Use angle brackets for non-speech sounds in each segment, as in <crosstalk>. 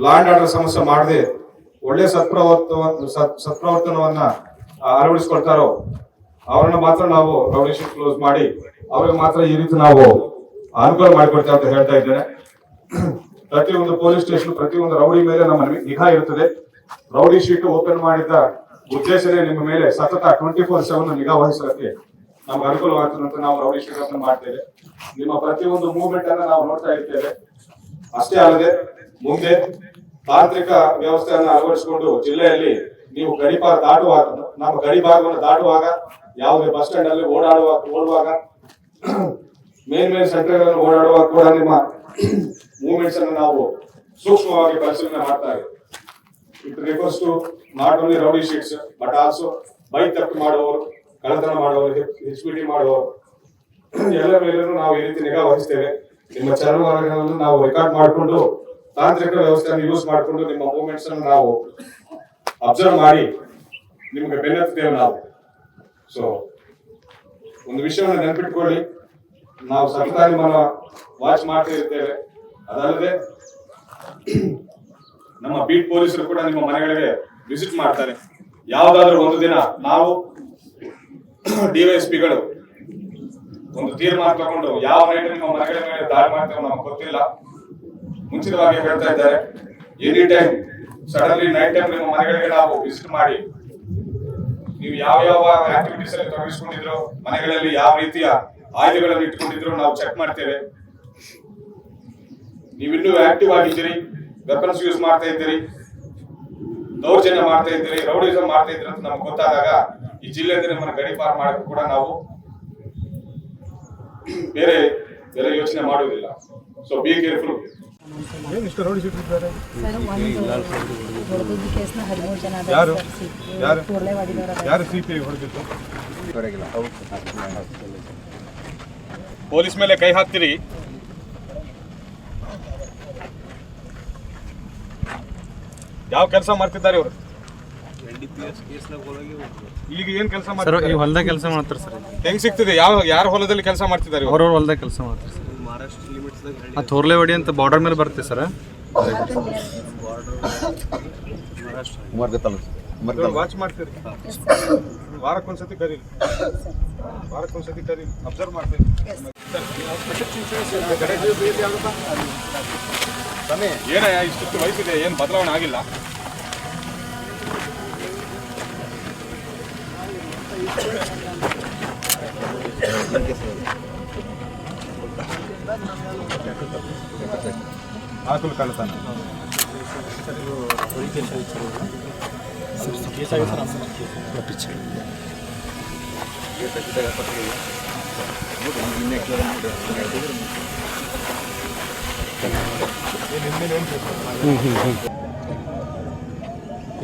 Land order ಸಮಸ್ಯೆ ಮಾಡದೆ ಒಳ್ಳೆ ಸತ್ಪ್ರವರ್ತ ಸತ್- ಸತ್ಪ್ರವರ್ತನವನ್ನ ಅಳವಡಿಸ್ಕೊಳ್ತಾರೋ, ಅವರನ್ನ ಮಾತ್ರ ನಾವು ರೌಡಿಶೀಟ್ ಕ್ಲೋಸ್ ಮಾಡಿ ಅವ್ರಿಗೆ ಮಾತ್ರ ಈ ರೀತಿ ನಾವು ಅನುಕೂಲ ಮಾಡಿಕೊಡ್ತೇವೆ ಅಂತ ಹೇಳ್ತಾ ಇದ್ದೇನೆ. ಪ್ರತಿಯೊಂದು ಪೊಲೀಸ್ ಸ್ಟೇಷನ್ ಪ್ರತಿಯೊಂದು ರೌಡಿ ಮೇಲೆ ನಮ್ಮ ನಿಗಾ ಇರುತ್ತದೆ ರೌಡಿ ಶೀಟ್ ಓಪನ್ ಮಾಡಿದ ಉದ್ದೇಶನೇ ನಿಮ್ಮ ಮೇಲೆ ಸತತ ಟ್ವೆಂಟಿ ಫೋರ್ ಸೆವೆನ್ ನಿಗಾ ವಹಿಸಲಿಕ್ಕೆ ನಮ್ಗೆ ಅನುಕೂಲವಾಗುತ್ತೆ ನಾವು ರೌಡಿ ಶೀಟ್ ಓಪನ್ ಮಾಡ್ತೇವೆ. ನಿಮ್ಮ ಪ್ರತಿಯೊಂದು ಮೂವ್ಮೆಂಟ್ ಅನ್ನ ನಾವು ನೋಡ್ತಾ ಇರ್ತೇವೆ. ಅಷ್ಟೇ ಅಲ್ಲದೆ ಮುಂದೆ ತಾಂತ್ರಿಕ ವ್ಯವಸ್ಥೆಯನ್ನ ಅಳವಡಿಸಿಕೊಂಡು ಜಿಲ್ಲೆಯಲ್ಲಿ ನೀವು ಗಡಿಪಾರ ದಾಟುವಾಗ, ನಮ್ಮ ಗಡಿ ಭಾಗವನ್ನು ದಾಟುವಾಗ, ಯಾವುದೇ ಬಸ್ ಸ್ಟ್ಯಾಂಡ್ ಅಲ್ಲಿ ಓಡಾಡುವಾಗ, ಓಡುವಾಗ, ಮೇನ್ ಮೇನ್ ಸೆಂಟರ್ಗಳನ್ನು ಓಡಾಡುವಾಗ ಕೂಡ ನಿಮ್ಮ ಮೂವ್ಮೆಂಟ್ಸ್ ಅನ್ನು ನಾವು ಸೂಕ್ಷ್ಮವಾಗಿ ಪರಿಶೀಲನೆ ಮಾಡ್ತಾ ಇದ್ದೀವಿ. It refers to not only rowdy sheets but also bike ತಪ್ಪು ಮಾಡುವವರು, ಕಳ್ಳತನ ಮಾಡುವವರು ಪಿ ಟಿ ಮಾಡುವವರು. ಎಲ್ಲ ಮೇಲೂ ನಾವು ಈ ರೀತಿ ನಿಗಾ ವಹಿಸ್ತೇವೆ. ನಿಮ್ಮ ಚರಣ ನಾವು ರೆಕಾರ್ಡ್ ಮಾಡಿಕೊಂಡು ತಾಂತ್ರಿಕ ವ್ಯವಸ್ಥೆಯನ್ನು ಯೂಸ್ ಮಾಡಿಕೊಂಡು ನಿಮ್ಮ ಮೂವ್ಮೆಂಟ್ಸ್ ಅನ್ನು ನಾವು ಅಬ್ಸರ್ವ್ ಮಾಡಿ ನಿಮಗೆ ಬೆನ್ನತ್ತೇವೆ ನಾವು. ಸೊ ಒಂದು ವಿಷಯವನ್ನು ನೆನಪಿಟ್ಕೊಳ್ಳಿ. ನಾವು ಸತತ ನಿಮ್ಮನ್ನ ವಾಚ್ ಮಾಡ್ತಾ ಇರ್ತೇವೆ. ಅದಲ್ಲದೆ ನಮ್ಮ ಬೀಟ್ ಪೊಲೀಸರು ಕೂಡ ನಿಮ್ಮ ಮನೆಗಳಿಗೆ ವಿಸಿಟ್ ಮಾಡ್ತಾರೆ. ಯಾವ್ದಾದ್ರು ಒಂದು ದಿನ ನಾವು ಡಿವೈಎಸ್ಪಿಗಳು ಒಂದು ತೀರ್ಮಾನ ತಗೊಂಡು ಯಾವ ನೈಟ್ ನಿಮ್ಮ ಮನೆಗಳ ಮೇಲೆ ದಾಳಿ ಮಾಡ್ತೇವೆ ನಮ್ಗೆ ಗೊತ್ತಿಲ್ಲ. ಮುಂಚಿತವಾಗಿ ಹೇಳ್ತಾ ಇದ್ದಾರೆ any time suddenly night time ನಿಮ್ಮ ಮನೆಗಳಿಗೆ ನಾವು ವಿಸಿಟ್ ಮಾಡಿ, ನೀವು ಯಾವ ಯಾವ ಆಕ್ಟಿವಿಟೀಸ್ ಅಲ್ಲಿ ತೊಡಗಿಸ್ಕೊಂಡಿದ್ರು, ಮನೆಗಳಲ್ಲಿ ಯಾವ ರೀತಿಯ ಆಯುಧಗಳನ್ನು ಇಟ್ಕೊಂಡಿದ್ರು ನಾವು ಚೆಕ್ ಮಾಡ್ತೇವೆ. ನೀವಿನ್ನೂ ಆಕ್ಟಿವ್ ಆಗಿದ್ದೀರಿ ವೆಪನ್ಸ್ ಯೂಸ್ ಮಾಡ್ತಾ ಇದ್ದೀರಿ, ದೌರ್ಜನ್ಯ ಮಾಡ್ತಾ ಇದ್ದೀರಿ ರೌಡಿಸಮ್ ಮಾಡ್ತಾ ಇದ್ದೀರಿ ಅಂತ ನಮ್ಗೆ ಗೊತ್ತಾದಾಗ ಈ ಜಿಲ್ಲೆಯಿಂದ ನಿಮ್ಮನ್ನು ಗಡಿಪಾರು ಮಾಡಕ್ಕೂ ಕೂಡ ನಾವು ಬೇರೆ ಬೇರೆ ಯೋಚನೆ ಮಾಡುವುದಿಲ್ಲ. ಸೊ ಬಿ ಕೇರ್ಫುಲ್ ಏನು ಇಷ್ಟು ರೌಡಿ ಶೀಟ್ ಇದ್ದಾರೆ ಸರ್ ಒಂದು ಹೊಡೆದಿದ್ದ ಕೇಸ್ನ ಹದಿಮೂರು ಜನ ಯಾರು? ಯಾರು? ಕೂರ್ಲೆವಾಡಿದವ್ರು. ಅದಾರ. ಯಾರು ಸಿ ಪಿ ಐ ಹೊಡೆದಿತ್ತು ಪೊಲೀಸ್ ಮೇಲೆ ಕೈ ಹಾಕ್ತೀರಿ? ಯಾವ ಕೆಲಸ ಮಾಡ್ತಿದ್ದಾರೆ ಇವರು? ಈಗ ಏನ್ ಕೆಲಸ ಸರ್ ಮಾಡ್ತಾರೆ ಹೊಲದ ಹೊಲ್ದಾಗ ಕೆಲಸ ಮಾಡ್ತಾರೆ ಸರ್. ಹೆಂಗ್ ಸಿಗ್ತಿದೆ? ಯಾವ ಯಾರ ಹೊಲದಲ್ಲಿ ಕೆಲಸ ಮಾಡ್ತಿದ್ದಾರೆ ಹೊರ ಅವ್ರವ್ರ ಹೊಲ್ದಾಗ ಕೆಲಸ ಮಾಡ್ತಾರೆ ಸರ್. ಆ ತೋರ್ಲೆವಾಡಿ ಅಂತ ಬಾರ್ಡರ್ ಮೇಲೆ ಬರುತ್ತೆ ಸರ್? ವಾಚ್ ಮಾಡ್ತೀರಿ. ವಾರಕ್ಕೊಂದ್ಸತಿ ಕರೀರಿ. ವಾರಕ್ಕೊಂದ್ಸತಿ ಕರೀರಿ. ಅಬ್ಸರ್ವ್ ಮಾಡ್ತೀರಿ. ಏನ ಇಷ್ಟು ವಯಸ್ಸಿದೆ ಏನು ಬದಲಾವಣೆ ಆಗಿಲ್ಲ? ಆಕುಲ್ ಕಳ್ತಾನೆ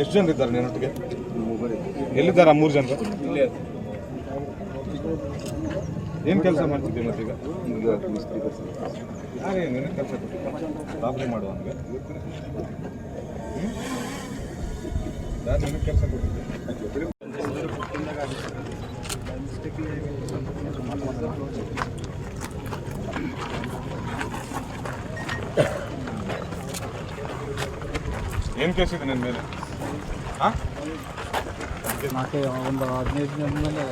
ಎಷ್ಟು ಜನ ಇದ್ದಾರೆ ನಿನ್ನೊಟ್ಟಿಗೆ? ಎಲ್ಲಿದ್ದಾರೆ ಮೂರು ಜನ ಏನ್ ಕೆಲಸ ಮಾಡ್ತಿದ್ದೆ ಮತ್ತೆ ಈಗ ಮಿಸ್ತ್ರಿ ಕೆಲಸ ಕೊಟ್ಟಿದ್ದ ಮಾಡುವ ಹಂಗೆ? ಯಾರು ನನಗೆ ಕೆಲಸ ಕೊಟ್ಟಿದ್ದೆ. ಏನು ಕೇಸಿದೆ ನಿನ್ನ ಮೇಲೆ? ಹಾ ನಾಲ್ಕು ಒಂದು ಹದಿನೈದು ದಿನ ಮೇಲೆ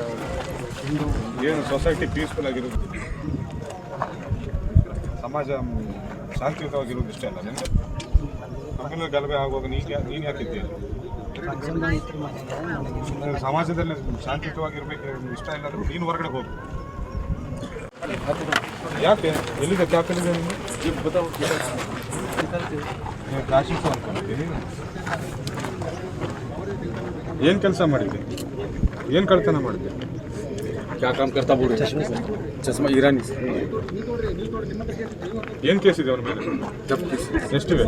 ಹಿಂದೂ ಏನು ಸೊಸೈಟಿ ಪೀಸ್ಫುಲ್ ಆಗಿರೋದು? ಸಮಾಜ ಶಾಂತಿಯುತವಾಗಿರೋದು ಇಷ್ಟ ಅಲ್ಲ ನಿಮಗೆ? ಕಂಪನಿ ಗಲಭೆ ಆಗುವಾಗ ನೀನು ಯಾ ನೀನು ಯಾಕಿದ್ದೀಯ ಸಮಾಜದಲ್ಲಿ ಶಾಂತಿಯುತವಾಗಿರ್ಬೇಕು ಇಷ್ಟ ಇಲ್ಲ ಅಂದ್ರೆ ನೀನು ಹೊರಗಡೆ ಹೋಗು. ಯಾಕೆ? ಎಲ್ಲಿದೆ ಕ್ಯಾಪ್ ಇದೆ ನಿಮ್ಗೆ? ಕಾಶಿಫು ಅನ್ಕೊಂಡಿದ್ದೀನಿ ಏನು ಕೆಲಸ ಮಾಡಿದ್ದೆ ಏನು ಕಳ್ತನ ಮಾಡಿದ್ದೆ क्या काम करता बोल चश्मा ईरानी ಏನ್ ಕೇಸ್ ಇದೆ ಅವ್ರ ಮೇಲೆ जब किस ಎಷ್ಟಿವೆ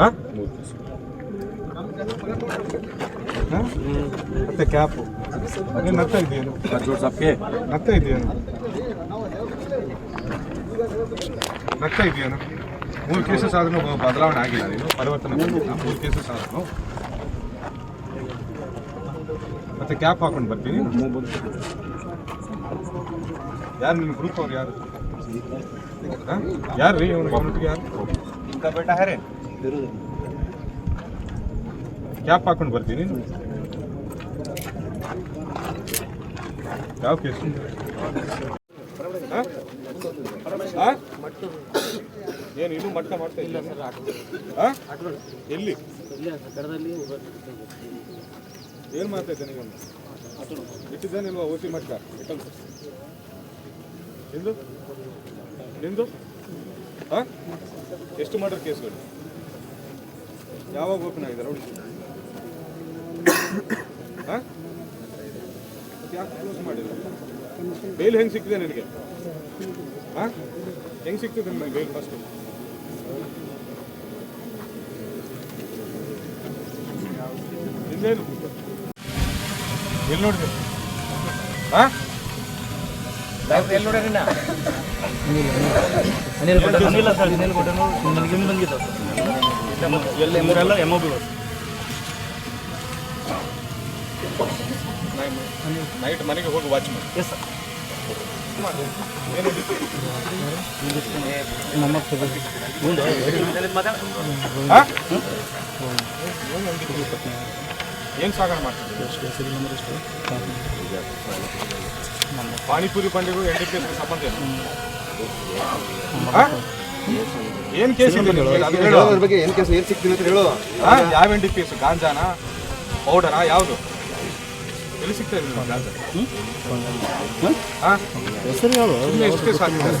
ಹಾ? ಹಾ? ಮತ್ತೆ ಕ್ಯಾಪು ನೀನು ನಗ್ತಾ ಇದೆಯೇನು जोर साहब के ನಗ್ತಾ ಇದೆಯೇನು ನಗ್ತಾ ಇದೆಯೇನು ಮೂರು ಕೇಸಸ್ ಆದ್ರೂ ಬದಲಾವಣೆ ಆಗಿಲ್ಲ ನೀನು ಪರಿವರ್ತನೆ ಮಾಡಿಲ್ಲ ಮೂರು ಕೇಸಸ್ ಆದ್ರೂ ಮತ್ತೆ ಕ್ಯಾಪ್ ಹಾಕೊಂಡು ಬರ್ತೀನಿ. ಯಾರು ನಿಮ್ಮ ಗ್ರೂಪ್ ಅವ್ರು ಯಾರು? ಯಾರು ರೀ ಇವನು ಗೌರ್ಮೆಂಟ್ಗೆ ಯಾರು? ಇಂಥ ಬೇಟ ಹ್ಯಾರೇ ಕ್ಯಾಪ್ ಹಾಕೊಂಡು ಬರ್ತೀನಿ. ಯಾವ ಕೇಸ್? ಏನು ಇದು ಮಟ್ಟ ಮಾಡ್ತಾ ಇಲ್ಲ? ಎಲ್ಲಿ? ಏನು ಮಾಡ್ತಾ ಇದ್ದೆ ನೀವು? ಇಟ್ಟಿದ್ದೇನಿಲ್ವಾ ಓಸಿ ಮಟ್ಟ? ಇಟ್ಟಂತ ನಿಂದು? ನಿಂದು? ಹಾಂ? ಎಷ್ಟು ಮರ್ಡರ್ ಕೇಸ್ಗಳು? ಯಾವಾಗ ಓಪನ್ ಆಗಿದ್ದಾರೆ? ನೋಡಿ ಹಾಂ? ಯಾಕೆ ಕ್ಲೋಸ್ ಮಾಡಿದ್ರು ಬೇಲ್ ಹೆಂಗೆ ಸಿಕ್ಕಿದೆ ನಿನಗೆ? ಹಾಂ? ಹೆಂಗೆ ಸಿಕ್ತಿದೆ ನಿಮಗೆ ಬೇಲ್ ಫಸ್ಟ್ ಇನ್ನೇನು ಎಲ್ಲಿ ನೋಡಿದ್ರಿ ಹಾಂ? ಎಲ್ಲಿ ನೋಡ್ಯಾರ ಅನಿಲ್ ಕೊಟ್ಟ ಅನಿಲ್ ಸರ್ ಅನಿಲ್ ಕೊಟ್ಟನು ನನಗೆ ಹಿಂಗೆ ಬಂದಿದ್ದು ಎಲ್ಲ ಇವರೆಲ್ಲ ಎಂ ಒ ಬಿ ನೈಟ್ ಮನೆಗೆ ಹೋಗಿ ವಾಚ್ ಮಾಡಿ. ಎಸ್ ಸರ್ ಹಾಂ? ಏನು ಸಾಗಣೆ ಮಾಡ್ತಿದ್ದೀವಿ ಪಾನಿಪುರಿ ಬಂಡಿಗೂ ಎನ್ ಡಿ ಪಿ ಸಂಬಂಧ ಏನು? ಏನು ಕೇಸ್ ಹೇಳು. ಅದ್ರ ಬಗ್ಗೆ ಏನು ಕೆಲಸ ಏನ್ ಸಿಕ್ತೀನಿ ಅಂತ ಹೇಳು? ಯಾವ ಎನ್ ಡಿ ಪಿ ಎಸ್ ಗಾಂಜಾನ? ಪೌಡರಾ? ಯಾವುದು? ಎಲ್ಲಿ ಸಿಗ್ತಾ ಗಾಂಜಾ? ಆ? ಸುಮ್ನೆ ಎಷ್ಟು ಕೇಸ್ ಹಾಕ್ತಾರೆ?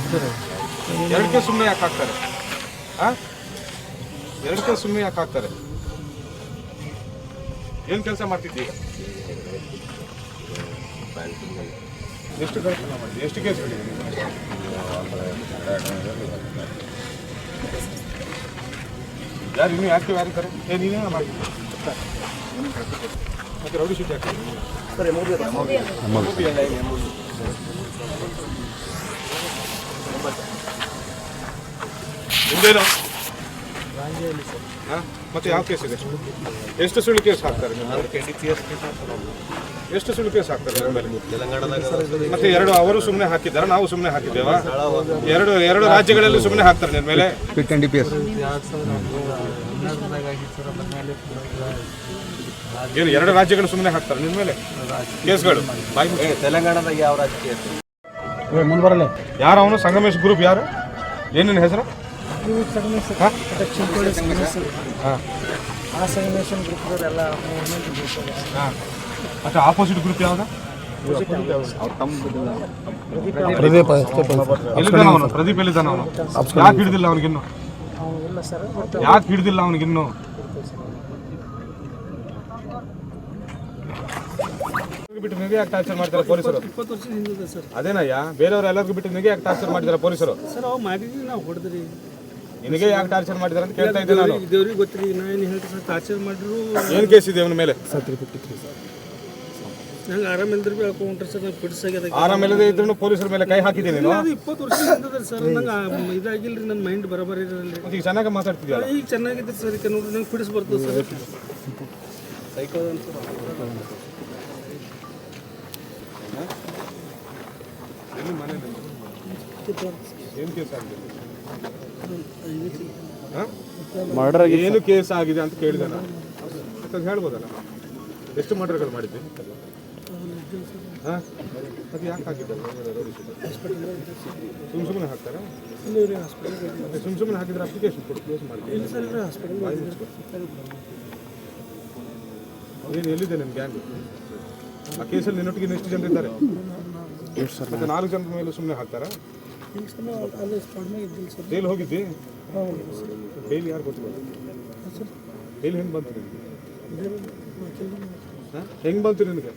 ಎರಡು ಕೇಸ್ ಸುಮ್ಮನೆ ಯಾಕೆ ಹಾಕ್ತಾರೆ? ಹಾಂ? ಎರಡು ಕೇಸ್ ಸುಮ್ಮನೆ ಯಾಕೆ ಹಾಕ್ತಾರೆ? ಏನು ಕೆಲಸ ಮಾಡ್ತಿದ್ದೀಗ ಎಷ್ಟು ಕೆಲಸ ಮಾಡಿದ್ವಿ ಎಷ್ಟು ಕೇಸ್? ಯಾರು ಇನ್ನೂ ಆಕ್ಟಿವ್ ಯಾರಿದ್ದಾರೆ ಏ ನೀನೇನ ಮಾಡಿದ್ದೆ ಮತ್ತೆ ರೌಡಿ ಶೀಟ್ ಯಾಕೆ? ನಿಮ್ದೇನು ಹಾ? ಮತ್ತೆ ಯಾವ ಕೇಸ್ ಇದೆ? ಎಷ್ಟು ಸುಳ್ಳು ಕೇಸ್ ಹಾಕ್ತಾರೆ? ಎಷ್ಟು ಸುಳ್ಳು ಕೇಸ್ ಹಾಕ್ತಾರೆ ಮತ್ತೆ ಎರಡು ಅವರು ಸುಮ್ಮನೆ ಹಾಕಿದ್ದಾರೆ? ನಾವು ಸುಮ್ಮನೆ ಹಾಕಿದ್ದೇವಾ? ಎರಡು ಎರಡು ರಾಜ್ಯಗಳಲ್ಲಿ ಸುಮ್ಮನೆ ಹಾಕ್ತಾರೆ ನಿಮ್ಮ ಮೇಲೆ? Fit and D P S ಏನು ಎರಡು ರಾಜ್ಯಗಳು ಸುಮ್ಮನೆ ಹಾಕ್ತಾರೆ ನಿಮ್ಮ ಮೇಲೆ? ಕೇಸ್ಗಳು. ತೆಲಂಗಾಣದಾಗ ಯಾವ ರಾಜ್ಯ ಮುಂದೆ ಬರಲ್ಲ ಯಾರು ಅವನು? ಸಂಗಮೇಶ್ ಗ್ರೂಪ್ ಯಾರು? ಏನೇನು ಹೆಸರು? ಹಾ? ಹಾ. ಆ ಸಂಗಮೇಶನ್ ಗ್ರೂಪ್ದವರೆಲ್ಲ ಮೂವ್ಮೆಂಟ್ ಹಾಂ. ಮತ್ತೆ ಆಪೋಸಿಟ್ ಗ್ರೂಪ್ ಯಾವ್ದು? ಪ್ರದೀಪ ಎಲ್ಲಿದ್ದಾನ ಅವನು? ಪ್ರದೀಪ್ ಎಲ್ಲಿದ್ದಾನ ಅವನು? ಯಾಕೆ ಹಿಡಿದಿಲ್ಲ ಅವನಿಗಿನ್ನು ಇಲ್ಲ ಸರ್ ಬಟ್ ಯಾಕೆ ಹಿಡಿದಿಲ್ಲ ಅವನಿಗಿನ್ನು ಬಿಟ್ಟು ನಿಮಗೆ ಯಾಕೆ ಟಾರ್ಚರ್ ಮಾಡ್ತಾರೆ ಪೊಲೀಸರು? ಇಪ್ಪತ್ತು ವರ್ಷ ಹಿಂದಿದೆ ಸರ್ ಅದೇನಯ್ಯ? ಬೇರೆಯವ್ರು ಎಲ್ಲರಿಗೂ ಬಿಟ್ಟು ನಿನಗೆ ಯಾಕೆ ಟಾರ್ಚರ್ ಮಾಡಿದ್ದಾರೆ ಪೊಲೀಸರು? ಸರ್ ಅವು ಮಾಡಿದ್ವಿ ನಾವು ಹೊಡೆದ್ರಿ. ನಿನಗೆ ಯಾಕೆ ಟಾರ್ಚರ್ ಮಾಡಿದಾರೆ ಅಂತ ಕೇಳ್ತಾ ಇದ್ದೆ ನಾನು. ದೇವ್ರಿಗೆ ಗೊತ್ತಿರಿ ನಾ ಏನು ಹೇಳ್ತೀನಿ ಸರ್ ಟಾರ್ಚರ್ ಮಾಡಿದ್ರು ಏನು ಕೇಸ್ ಇದೆ ಅವನ ಮೇಲೆ? ನಂಗೆ ಆರಾಮ ಇಲ್ದ್ರೆ ಭೀ ಹಾಕೊಂಡ್ರೆ ಸರ್ ನಂಗೆ ಆರಾಮ ಇಲ್ಲದೆ ಇದ್ರು ಪೊಲೀಸರ ಮೇಲೆ ಕೈ ಹಾಕಿದ್ದೀನಿ ನೀನು? ಅದು ಇಪ್ಪತ್ತು ವರ್ಷ ಹಿಂದಿದೆ ಸರ್ ನಂಗೆ ಇದಾಗಿಲ್ರಿ ನನ್ನ ಮೈಂಡ್ ಬರಬರಿ ಇರಲ್ಲ ಮತ್ತೆ ಈಗ ಚೆನ್ನಾಗಿ ಮಾತಾಡ್ತಿದ್ಯಲ್ಲ? ಈಗ ಚೆನ್ನಾಗಿದೆ ಸರ್ ಈಗ ನೋಡ್ರಿ ನಂಗೆ ಪಿಡಿಸ್ ಬರ್ತದೆ ಸರ್ ಸೈಕೋ ಅಂತ ನಿಂದು? ಕೇಸ್ ಆಗಿದೆ? ಹಾ? ಏನು ಕೇಸ್ ಆಗಿದೆ ಅಂತ ಕೇಳಿದೆ ನಾನು. ಹೇಳ್ಬೋದಲ್ಲ? ಎಷ್ಟು ಮರ್ಡರ್ಗಳು ಮಾಡಿದ್ವಿ ಹಾ? ಅದು ಯಾಕೆ ಹಾಕಿದ್ದಲ್ಲ ಸುಮ್ ಸುಮ್ಮನೆ ಹಾಕ್ತಾರ? ಮತ್ತೆ ಸುಮ್ ಸುಮ್ಮನೆ ಹಾಕಿದ್ರೆ ಅಪ್ಲಿಕೇಶನ್ ಕೊಟ್ಟು ಕ್ಲೋಸ್ ಮಾಡಿ ಏನು ಎಲ್ಲಿದೆ ನಿಮ್ಮ ಗ್ಯಾಂಗ್ ಆ ಕೇಸಲ್ಲಿ ನಿನ್ನೊಟ್ಟಿಗೆ ಇನ್ನೆಷ್ಟು ಜನರಿದ್ದಾರೆ ಇದ್ದಾರೆ? ಮತ್ತೆ ನಾಲ್ಕು ಜನರ ಮೇಲೆ ಸುಮ್ಮನೆ ಹಾಕ್ತಾರಾ? ಅಲ್ಲಿ ಸ್ಪಾಟ್ ಮ್ಯಾಗ ಇದ್ದಿಲ್ಲ ಸರ್ ಡೈಲಿ ಹೋಗಿದ್ದಿ? ಡೈಲಿ ಯಾರು ಗೊತ್ತಿಲ್ಲ ಡೈಲಿ ಹೆಂಗೆ ಬಂತು ನಿನಗೆ? ಹೆಂಗೆ ಬಂತು ನಿನಗೆ?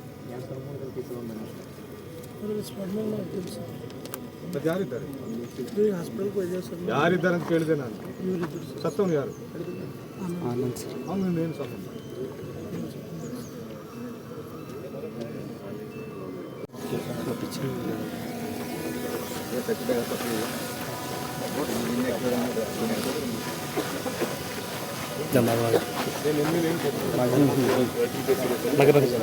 ಸ್ಪಾಟ್ ಮ್ಯಾಗ ನಾವು ಇದ್ದಿಲ್ಲ ಸರ್ ಮತ್ತೆ ಯಾರಿದ್ದಾರೆ? ಹಾಸ್ಪಿಟಲ್ಗೆ ಹೋಗಿದೆ ಸರ್ ಯಾರಿದ್ದಾರೆ ಅಂತ ಕೇಳಿದೆ ನಾನು. ಇವರಿದ್ದರು ಯಾರು? ಸತ್ತವನು ಸರ್. ಅವನು ಏನು ಸಂಬಂಧ ಏನು ನಿಮ್ಗೆ ಏನು ಗೊತ್ತು? ಹೆಂಗ್ ಬೇಲ್ ಮೇಲೆ ಹೊರಗಡೆ ಬಂದಿದ್ದೀನಿ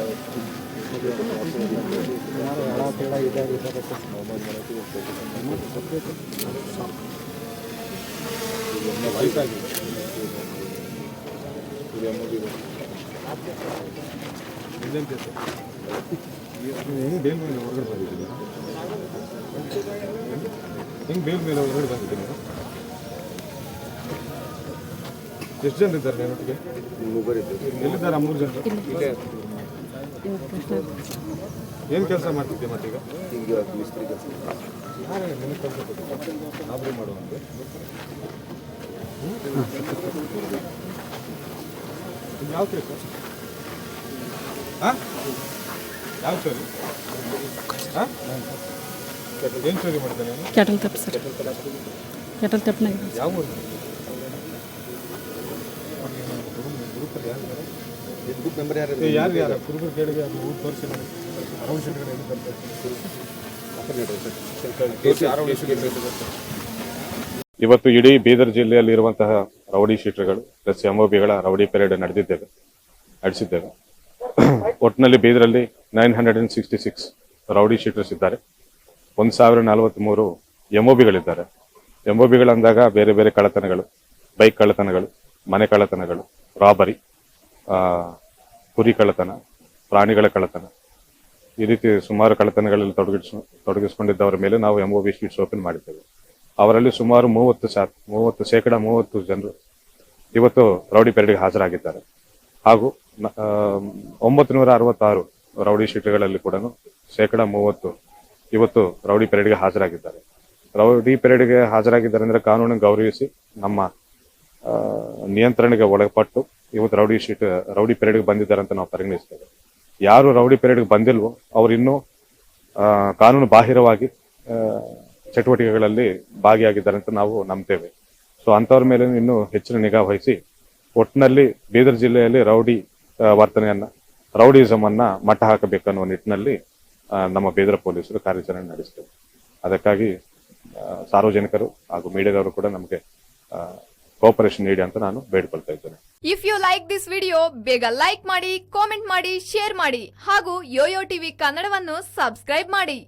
ಹೆಂಗ್ ಬೇಲ್ ಮೇಲೆ ಹೊರಗಡೆ ಬಂದಿದ್ದೀನಿ ಎಷ್ಟು ಜನ ಇದ್ದಾರೆ ನಿನ್ನೊಟ್ಟಿಗೆ ಎಲ್ಲಿದ್ದಾರೆ ಮೂರು ಜನ ಏನು ಕೆಲಸ ಮಾಡ್ತಿದ್ದೆ ಮತ್ತೀಗ ಈಗ ನಿನಗೆ ಕೆಲಸ ಗಾಬರಿ ಮಾಡುವಂತೆ ಯಾವ ಕೆಲಸ ಹಾಂ ಯಾವ ಚೋರಿ ಏನು ಚೋರಿ ಕ್ಯಾಟಲ್ ತಪ್ಪು ಸರ್. ಕ್ಯಾಟಲ್ ತಪ್ಪನಾಗ ಯಾವ ಊರು? ಗ್ರೂಪಲ್ಲಿ ಯಾರು ಇದ್ದಾರೆ? ಗ್ರೂಪ್ ಮೆಂಬರ್ ಯಾರು ಏ, ಯಾರು ಯಾರು? ಕುರುಬರು ಕೇಳಿಗೆ ಅದು ಊರು ತೋರಿಸಿ ನೋಡಿ ಅರವತ್ತು ಶೆಟ್ಗಡೆ ಎಲ್ಲಿ ಬರ್ತಾರೆ ಇವತ್ತು ಇಡೀ ಬೀದರ್ ಜಿಲ್ಲೆಯಲ್ಲಿರುವಂತಹ ರೌಡಿ ಶೀಟರ್ಗಳು ಪ್ಲಸ್ ಎಂಒಬಿಗಳ ರೌಡಿ ಪೆರೇಡ್ ನಡೆದಿದ್ದೇವೆ ನಡೆಸಿದ್ದೇವೆ. <coughs> ಒಟ್ಟಿನಲ್ಲಿ ಬೀದರಲ್ಲಿ nine hundred and sixty six rowdy sheeters ಇದ್ದಾರೆ. ಒಂದು ಸಾವಿರ ನಲವತ್ತ್ಮೂರು ಬಿಗಳು ಅಂದಾಗ ಬೇರೆ ಬೇರೆ ಕಳ್ಳತನಗಳು ಬೈಕ್ ಕಳ್ಳತನಗಳು, ಮನೆ ಕಳ್ಳತನಗಳು ರಾಬರಿ ಕುರಿ ಕಳ್ಳತನ, ಪ್ರಾಣಿಗಳ ಕಳ್ಳತನ. ಈ ರೀತಿ ಸುಮಾರು ಕಳ್ಳತನಗಳಲ್ಲಿ ತೊಡಗಿಸ್ ತೊಡಗಿಸ್ಕೊಂಡಿದ್ದವರ ಮೇಲೆ ನಾವು M O B sheets open ಮಾಡಿದ್ದೇವೆ. ಅವರಲ್ಲಿ ಸುಮಾರು ಮೂವತ್ತು ಶಾ ಮೂವತ್ತು ಶೇಕಡ ಮೂವತ್ತು ಜನರು ಇವತ್ತು ರೌಡಿ ಪೆರೇಡ್ಗೆ ಹಾಜರಾಗಿದ್ದಾರೆ. ಹಾಗೂ ಒಂಬತ್ತು ನೂರ ಅರವತ್ತಾರು ರೌಡಿ ಶೀಟ್ಗಳಲ್ಲಿ ಕೂಡ ಶೇಕಡ ಮೂವತ್ತು ಇವತ್ತು ರೌಡಿ ಪೆರೇಡ್ಗೆ ಹಾಜರಾಗಿದ್ದಾರೆ. ರೌಡಿ ಪೆರೇಡ್ಗೆ ಹಾಜರಾಗಿದ್ದಾರೆ ಅಂದ್ರೆ ಕಾನೂನನ್ನು ಗೌರವಿಸಿ ನಮ್ಮ ನಿಯಂತ್ರಣಕ್ಕೆ ಒಳಪಟ್ಟು ಇವತ್ತು ರೌಡಿ ಶೀಟ್, ರೌಡಿ ಪೆರೇಡ್ಗೆ ಬಂದಿದ್ದಾರೆ ಅಂತ ನಾವು ಪರಿಗಣಿಸ್ತೇವೆ. ಯಾರು ರೌಡಿ ಪೆರೇಡ್ಗೆ ಬಂದಿಲ್ವೋ ಅವ್ರು ಇನ್ನೂ ಕಾನೂನು ಬಾಹಿರವಾಗಿ ಚಟುವಟಿಕೆಗಳಲ್ಲಿ ಭಾಗಿಯಾಗಿದ್ದಾರೆ ಅಂತ ನಾವು ನಂಬ್ತೇವೆ. ಸೊ ಅಂಥವ್ರ ಮೇಲೆ ಇನ್ನೂ ಹೆಚ್ಚಿನ ನಿಗಾ ವಹಿಸಿ ಒಟ್ಟಿನಲ್ಲಿ ಬೀದರ್ ಜಿಲ್ಲೆಯಲ್ಲಿ ರೌಡಿ ವರ್ತನೆಯನ್ನ ರೌಡಿಸಮ್ ಅನ್ನ ಮಟ್ಟ ಹಾಕಬೇಕನ್ನುವ ನಿಟ್ಟಿನಲ್ಲಿ ನಮ್ಮ ಬೀದರ್ ಪೊಲೀಸರು ಕಾರ್ಯಾಚರಣೆ ನಡೆಸ್ತೇವೆ ಅದಕ್ಕಾಗಿ ಸಾರ್ವಜನಿಕರು ಹಾಗೂ ಮೀಡಿಯಾದವರು ಕೂಡ ನಮಗೆ ಕೋಪರೇಷನ್ ನೀಡಿ ಅಂತ ನಾನು ಬೇಡ್ಕೊಳ್ತಾ ಇದ್ದೇನೆ. If you like this video ಬೇಗ ಲೈಕ್ ಮಾಡಿ ಕಾಮೆಂಟ್ ಮಾಡಿ ಶೇರ್ ಮಾಡಿ ಹಾಗೂ ಯೋಯೋ ಟಿವಿ ಕನ್ನಡವನ್ನು ಸಬ್ಸ್ಕ್ರೈಬ್ ಮಾಡಿ.